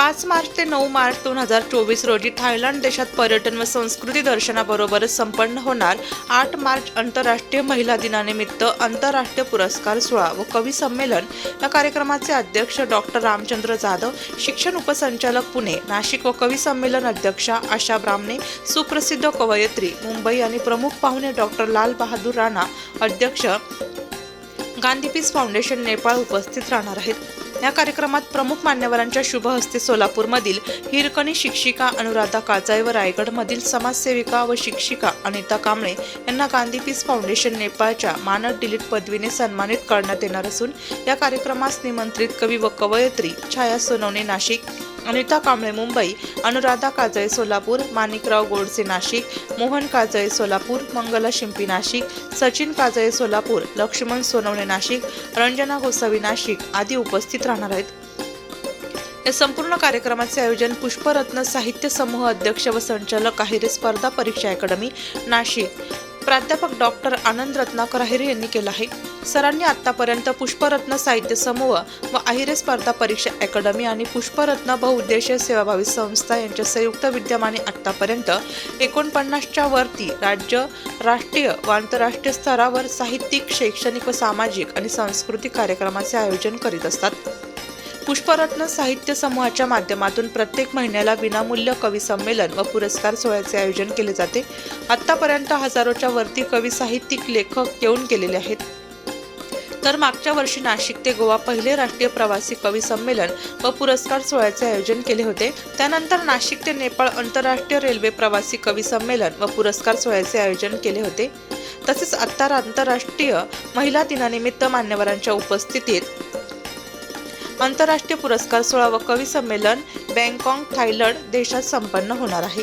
पाच मार्च ते नऊ मार्च दोन हजार चोवीस रोजी थायलंड देशात पर्यटन व संस्कृती दर्शनाबरोबरच संपन्न होणार आठ मार्च आंतरराष्ट्रीय महिला दिनानिमित्त आंतरराष्ट्रीय पुरस्कार सोहळा व कवी संमेलन. या कार्यक्रमाचे अध्यक्ष डॉक्टर रामचंद्र जाधव शिक्षण उपसंचालक पुणे नाशिक व कवी संमेलन अध्यक्षा आशा ब्राह्मणे सुप्रसिद्ध कवयित्री मुंबई आणि प्रमुख पाहुणे डॉक्टर लाल बहादूर राणा अध्यक्ष गांधी पीस फाउंडेशन नेपाळ उपस्थित राहणार आहेत. या कार्यक्रमात प्रमुख मान्यवरांच्या शुभ हस्ते सोलापूरमधील हिरकणी शिक्षिका अनुराधा काजाई व रायगडमधील समाजसेविका व शिक्षिका अनिता कांबळे यांना गांधी पीस फाउंडेशन नेपाळच्या मानद डिलीट पदवीने सन्मानित करण्यात येणार असून या कार्यक्रमास निमंत्रित कवी व कवयित्री छाया सोनवणे नाशिक अनिता कांबळे मुंबई अनुराधा काजळे सोलापूर माणिकराव गोडसे नाशिक मोहन काजळे सोलापूर मंगला शिंपी नाशिक सचिन काजळे सोलापूर लक्ष्मण सोनवणे नाशिक रंजना गोसावी नाशिक आदी उपस्थित राहणार आहेत. या संपूर्ण कार्यक्रमाचे आयोजन पुष्परत्न साहित्य समूह अध्यक्ष व संचालक अहिरे स्पर्धा परीक्षा अकॅडमी नाशिक. प्राध्यापक डॉक्टर आनंद रत्नाकर अहिरे यांनी केलं आहे. सरांनी आतापर्यंत पुष्परत्न साहित्य समूह व अहिरे स्पर्धा परीक्षा अकॅडमी आणि पुष्परत्न बहुउद्देशीय सेवाभावी संस्था यांच्या संयुक्त विद्यमाने आतापर्यंत एकोणपन्नासच्या वरती राज्य राष्ट्रीय व आंतरराष्ट्रीय स्तरावर साहित्यिक शैक्षणिक व सामाजिक आणि सांस्कृतिक कार्यक्रमाचे आयोजन करीत असतात. पुष्परत्न साहित्य समूहाच्या माध्यमातून प्रत्येक महिन्याला विनामूल्य कवी संमेलन व पुरस्कार सोहळ्याचे आयोजन केले जाते. आतापर्यंत हजारोच्या वरती कवी साहित्यिक लेखक येऊन गेलेले आहेत. तर मागच्या वर्षी नाशिक ते गोवा पहिले राष्ट्रीय प्रवासी कवी संमेलन व पुरस्कार सोहळ्याचे आयोजन केले होते. त्यानंतर नाशिक ते नेपाळ आंतरराष्ट्रीय रेल्वे प्रवासी कवी संमेलन व पुरस्कार सोहळ्याचे आयोजन केले होते. तसेच आत्ता आंतरराष्ट्रीय महिला दिनानिमित्त मान्यवरांच्या उपस्थितीत आंतरराष्ट्रीय पुरस्कार सोहळा व कवी संमेलन बँकॉक थायलंड देशात संपन्न होणार आहे.